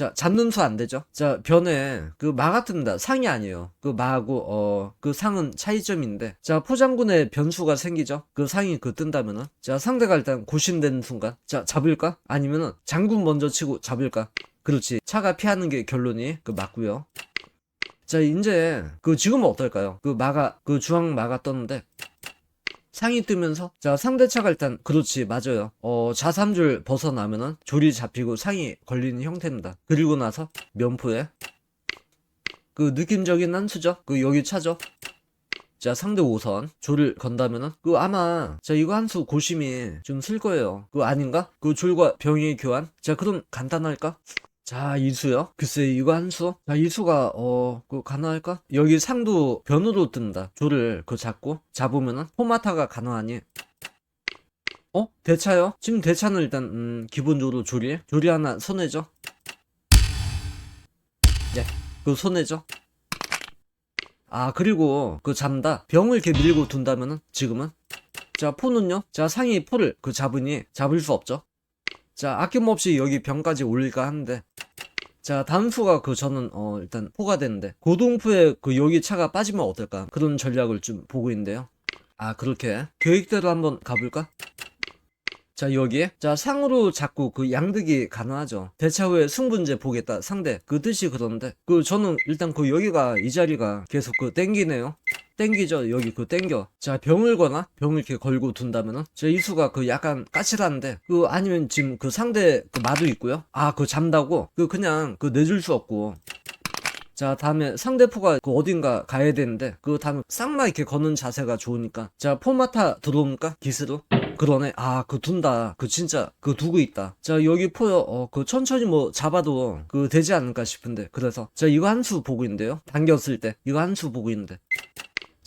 자, 잡는 수안 되죠? 자, 변에 그 마가 뜬다. 상이 아니에요. 그 마하고, 어, 그 상은 차이점인데. 자, 포장군에 변수가 생기죠? 그 상이 그 뜬다면은. 자, 상대가 일단 고심되는 순간. 자, 잡을까? 아니면은 장군 먼저 치고 잡을까? 그렇지. 차가 피하는 게 결론이 그 맞고요. 자, 이제 그 지금은 어떨까요? 그 마가, 그 주황 마가 떴는데. 상이 뜨면서? 자 상대차가 일단 그렇지 맞아요. 어 자삼줄 벗어나면은 줄이 잡히고 상이 걸리는 형태입니다. 그리고 나서 면포에 그 느낌적인 한 수죠? 그 여기 차죠? 자 상대 5선 줄을 건다면은 그 아마 자 이거 한 수 고심이 좀 쓸 거예요. 그 아닌가? 그 줄과 병의 교환? 자 그럼 간단할까 자 이수요. 글쎄 이거 한 수? 자 이수가 어그 가능할까? 여기 상도 변으로 뜬다. 줄을 그 잡고 잡으면은 포마타가 가능하니? 어? 대차요? 지금 대차는 일단 음 기본적으로 줄이? 줄이 하나 손해죠? 예그 손해죠? 아 그리고 그 잡다. 병을 이렇게 밀고 둔다면은 지금은? 자 포는요? 자 상이 포를 그 잡으니 잡을 수 없죠? 자 아낌없이 여기 병까지 올릴까 하는데 자 단수가 그 저는 어 일단 포가 되는데 고동포에 그 여기 차가 빠지면 어떨까? 그런 전략을 좀 보고 있는데요. 아 그렇게. 계획대로 한번 가볼까? 자 여기에 자 상으로 자꾸 그 양득이 가능하죠. 대차 후에 승분제 보겠다 상대. 그 뜻이 그런데. 그 저는 일단 그 여기가 이 자리가 계속 그 땡기네요 땡기죠. 여기 그 땡겨. 자 병을 거나? 병을 이렇게 걸고 둔다면은? 제 이수가 그 약간 까칠한데 그 아니면 지금 그 상대 그 마도 있고요. 아 그 잠다고? 그 그냥 그 내줄 수 없고. 자 다음에 상대포가 그 어딘가 가야 되는데 그 다음에 쌍마 이렇게 거는 자세가 좋으니까. 자 포마타 들어옵니까? 기스로? 그러네. 아 그 둔다. 그 진짜 그 두고 있다. 자 여기 포요. 어그 천천히 뭐 잡아도 그 되지 않을까 싶은데. 그래서 자 이거 한 수 보고 있는데요. 당겼을 때. 이거 한 수 보고 있는데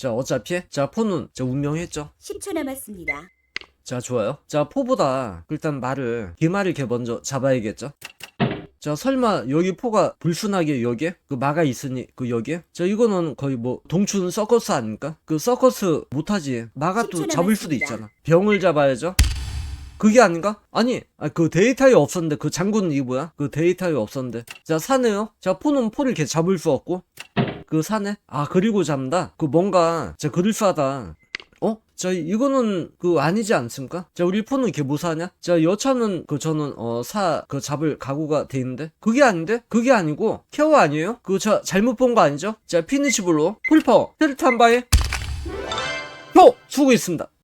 자 어차피 자 포는 자 운명했죠 10초 남았습니다. 자 좋아요 자 포보다 일단 말을 기마를 이렇게 먼저 잡아야겠죠 자 설마 여기 포가 불순하게 여기에 그 마가 있으니 그 여기에 자 이거는 거의 뭐 동춘 서커스 아닙니까 그 서커스 못하지 마가 또 10초 잡을 수도. 있잖아 병을 잡아야죠 그게 아닌가? 아니, 아, 그 데이터에 없었는데, 그 장군은 이게 뭐야? 그 데이터에 없었는데. 자, 사네요? 자, 포는 포를 이렇게 잡을 수 없고. 그 사네? 아, 그리고 잡는다? 그 뭔가, 자, 그럴싸하다. 어? 자, 이거는 그 아니지 않습니까? 자, 우리 포는 이렇게 뭐 사냐? 자, 여차는 그 저는 어, 사, 그 잡을 각오가 돼 있는데? 그게 아닌데? 그게 아니고, 케어 아니에요? 그거 저 잘못 본 거 아니죠? 자, 피니시블로, 풀퍼, 헬트 한 바에, 표! 수고 있습니다.